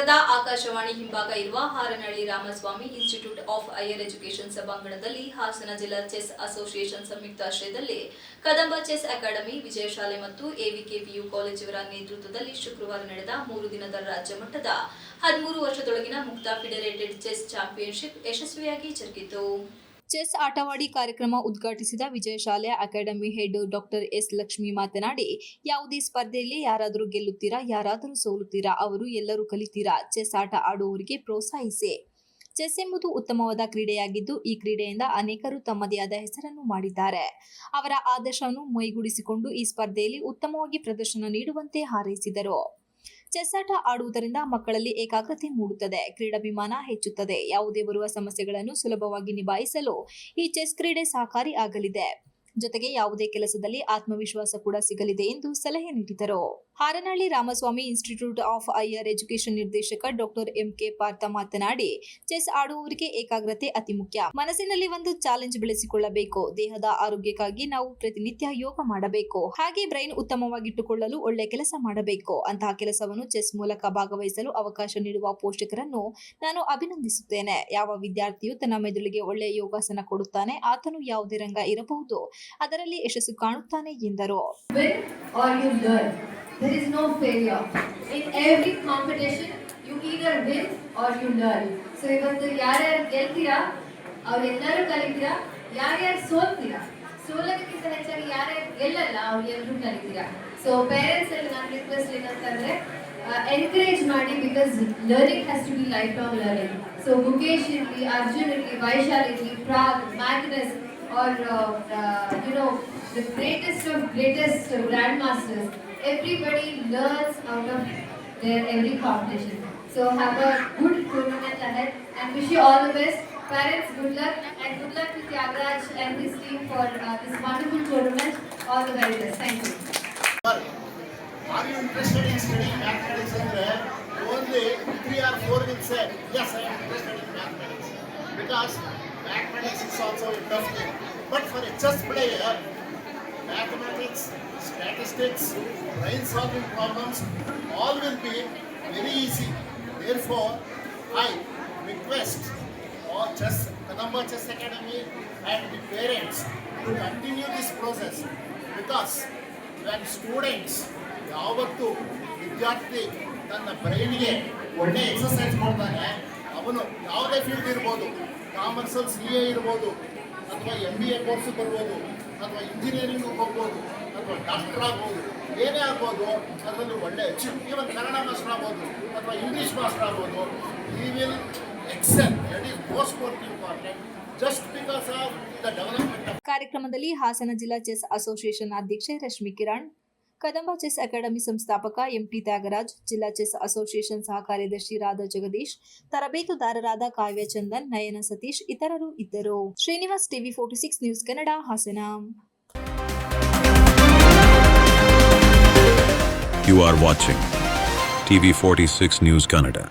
ನಗರದ ಆಕಾಶವಾಣಿ ಹಿಂಭಾಗ ಇರುವ Haranahalli Ramaswamy institute of higher education ಸಭಾಂಗಣದಲ್ಲಿ ಹಾಸನ ಜಿಲ್ಲಾ ಚೆಸ್ ಅಸೋಸಿಯೇಷನ್ ಸಂಯುಕ್ತಾಶ್ರಯದಲ್ಲಿ ಕದಂಬ ಚೆಸ್ ಅಕಾಡೆಮಿ ವಿಜಯಶಾಲೆ ಮತ್ತು ಎವಿಕೆಪಿಯು ಇವರ ನೇತೃತ್ವದಲ್ಲಿ ಶುಕ್ರವಾರ ನಡೆದ ಮೂರು ದಿನದ ರಾಜ್ಯ ಮಟ್ಟದ ಹದಿಮೂರು ವರ್ಷದೊಳಗಿನ ಮುಕ್ತ ಫೆಡರೇಟೆಡ್ ಚೆಸ್ ಚಾಂಪಿಯನ್ಶಿಪ್ ಯಶಸ್ವಿಯಾಗಿ ಜರುಗಿತು. ಚೆಸ್ ಆಟವಾಡಿ ಕಾರ್ಯಕ್ರಮ ಉದ್ಘಾಟಿಸಿದ Vijayashale academy head doctor S Lakshmi ಮಾತನಾಡಿ, ಯಾವುದೇ ಸ್ಪರ್ಧೆಯಲ್ಲಿ ಯಾರಾದರೂ ಗೆಲ್ಲುತ್ತೀರಾ, ಯಾರಾದರೂ ಸೋಲುತ್ತೀರಾ, ಅವರು ಎಲ್ಲರೂ ಕಲಿತೀರಾ, ಚೆಸ್ ಆಟ ಆಡುವವರಿಗೆ ಪ್ರೋತ್ಸಾಹಿಸಿ. ಚೆಸ್ ಎಂಬುದು ಉತ್ತಮವಾದ ಕ್ರೀಡೆಯಾಗಿದ್ದು, ಈ ಕ್ರೀಡೆಯಿಂದ ಅನೇಕರು ತಮ್ಮದೇ ಆದ ಹೆಸರನ್ನು ಮಾಡಿದ್ದಾರೆ. ಅವರ ಆದರ್ಶವನ್ನು ಮೈಗೂಡಿಸಿಕೊಂಡು ಈ ಸ್ಪರ್ಧೆಯಲ್ಲಿ ಉತ್ತಮವಾಗಿ ಪ್ರದರ್ಶನ ನೀಡುವಂತೆ ಹಾರೈಸಿದರು. ಚೆಸ್ ಆಟ ಆಡುವುದರಿಂದ ಮಕ್ಕಳಲ್ಲಿ ಏಕಾಗ್ರತೆ ಮೂಡುತ್ತದೆ. ಕ್ರೀಡಾಭಿಮಾನ ಹೆಚ್ಚುತ್ತದೆ. ಯಾವುದೇ ಬರುವ ಸಮಸ್ಯೆಗಳನ್ನು ಸುಲಭವಾಗಿ ನಿಭಾಯಿಸಲು ಈ ಚೆಸ್ ಕ್ರೀಡೆ ಸಹಕಾರಿ ಆಗಲಿದೆ. ಜೊತೆಗೆ ಯಾವುದೇ ಕೆಲಸದಲ್ಲಿ ಆತ್ಮವಿಶ್ವಾಸ ಕೂಡ ಸಿಗಲಿದೆ ಎಂದು ಸಲಹೆ ನೀಡಿದರು. Haranahalli Ramaswamy institute of higher education ನಿರ್ದೇಶಕ ಡಾಕ್ಟರ್ ಎಂ ಕೆ ಪಾರ್ಥ ಮಾತನಾಡಿ, ಚೆಸ್ ಆಡುವವರಿಗೆ ಏಕಾಗ್ರತೆ ಅತಿ ಮುಖ್ಯ. ಮನಸ್ಸಿನಲ್ಲಿ ಒಂದು ಚಾಲೆಂಜ್ ಬೆಳೆಸಿಕೊಳ್ಳಬೇಕು. ದೇಹದ ಆರೋಗ್ಯಕ್ಕಾಗಿ ನಾವು ಪ್ರತಿನಿತ್ಯ ಯೋಗ ಮಾಡಬೇಕು. ಹಾಗೆ ಬ್ರೈನ್ ಉತ್ತಮವಾಗಿಟ್ಟುಕೊಳ್ಳಲು ಒಳ್ಳೆ ಕೆಲಸ ಮಾಡಬೇಕು. ಅಂತಹ ಕೆಲಸವನ್ನು ಚೆಸ್ ಮೂಲಕ ಭಾಗವಹಿಸಲು ಅವಕಾಶ ನೀಡುವ ಪೋಷಕರನ್ನು ನಾನು ಅಭಿನಂದಿಸುತ್ತೇನೆ. ಯಾವ ವಿದ್ಯಾರ್ಥಿಯು ತನ್ನ ಮೆದುಳಿಗೆ ಒಳ್ಳೆಯ ಯೋಗಾಸನ ಕೊಡುತ್ತಾನೆ, ಆತನು ಯಾವುದೇ ರಂಗ ಇರಬಹುದು. ಅದರಲ್ಲಿ ಯಶಸ್ಸು ಕಾಣುತ್ತಾನೆ ಎಂದರು. There is no failure. In every competition, you either win or you learn. So ಇವತ್ತು ಯಾರ್ಯಾರು ಗೆಲ್ತೀರಾ ಅವರೆಲ್ಲರೂ ಕಲಿತೀರಾ ಯಾರ್ಯಾರು ಸೋಲ್ತೀರಾ ಸೋಲೋದಕ್ಕಿಂತ ಹೆಚ್ಚಾಗಿ ಯಾರ್ಯಾರು ಗೆಲ್ಲಲ್ಲ ಅವ್ರು ಎಲ್ಲರೂ ಕಲಿತೀರಾ ಸೊ ಪೇರೆಂಟ್ಸ್ ಅಲ್ಲಿ ನಾನು ರಿಕ್ವೆಸ್ಟ್ ಏನಂತಂದ್ರೆ ಎನ್ಕರೇಜ್ ಮಾಡಿ because learning has to be life long learning so Mukesh ಇರಲಿ ಅರ್ಜುನ್ ಇರಲಿ ವೈಶಾಲ್ ಇರಲಿ Pragg Magnus are you know the greatest of greatest grand grandmasters. Everybody learns out of their every competition. So have a good tournament ahead and wish you all the best. Parents, good luck and good luck to Tyagraj and his team for uh, this wonderful tournament. All the very best. Thank you. Are you interested in studying mathematics? Only three or four will say, yes, I am interested in mathematics. Because mathematics is also a. But for a chess player, mathematics, statistics, brain solving problems, all will be very easy. Therefore, I request all chess, Kadamba Chess Academy and the parents to continue this process because when students ಯಾವತ್ತು ವಿದ್ಯಾರ್ಥಿ ತನ್ನ ಬ್ರೈನ್ಗೆ ಒಳ್ಳೆ exercise ಮಾಡ್ತಾನೆ ಅವನು ಯಾವುದೇ field ಇರ್ಬೋದು ಕಾಮರ್ಸಲ್ಲಿ C A ಇರ್ಬೋದು ಅಥವಾ ಎಂ ಬಿ ಎ ಕೋರ್ಸ್ ಬರ್ಬೋದು ಅಥವಾ ಇಂಜಿನಿಯರಿಂಗ್ ಹೋಗ್ಬೋದು, ಅಥವಾ ಡಾಕ್ಟರ್ ಆಗ್ಬೋದು, ಏನೇ ಆಗ್ಬೋದು, ಅದರಲ್ಲಿ ಒಳ್ಳೆ ಅಚೀವ್ ಈವನ್ ಕನ್ನಡ ಮಾಸ್ಟರ್ ಆಗ್ಬೋದು, ಅಥವಾ ಇಂಗ್ಲೀಷ್ ಮಾಸ್ಟರ್ ಆಗ್ಬೋದು ಈ will excel that is most more important just because of the development ಕಾರ್ಯಕ್ರಮದಲ್ಲಿ ಹಾಸನ ಜಿಲ್ಲಾ ಚೆಸ್ ಅಸೋಸಿಯೇಷನ್ ಅಧ್ಯಕ್ಷೆ ರಶ್ಮಿ ಕಿರಣ್ ಕದಂಬ ಚೆಸ್ ಅಕಾಡೆಮಿ ಸಂಸ್ಥಾಪಕ ಎಂಟಿ ತ್ಯಾಗರಾಜ್ ಜಿಲ್ಲಾ ಚೆಸ್ ಅಸೋಸಿಯೇಷನ್ ಸಹ ಕಾರ್ಯದರ್ಶಿ ರಾಧಾ ಜಗದೀಶ್ ತರಬೇತುದಾರರಾದ ಕಾವ್ಯ ಚಂದನ್ ನಯನ ಸತೀಶ್ ಇತರರು ಇದ್ದರು Srinivas TV forty six news Kannada Hassan You are watching TV46 News Kannada.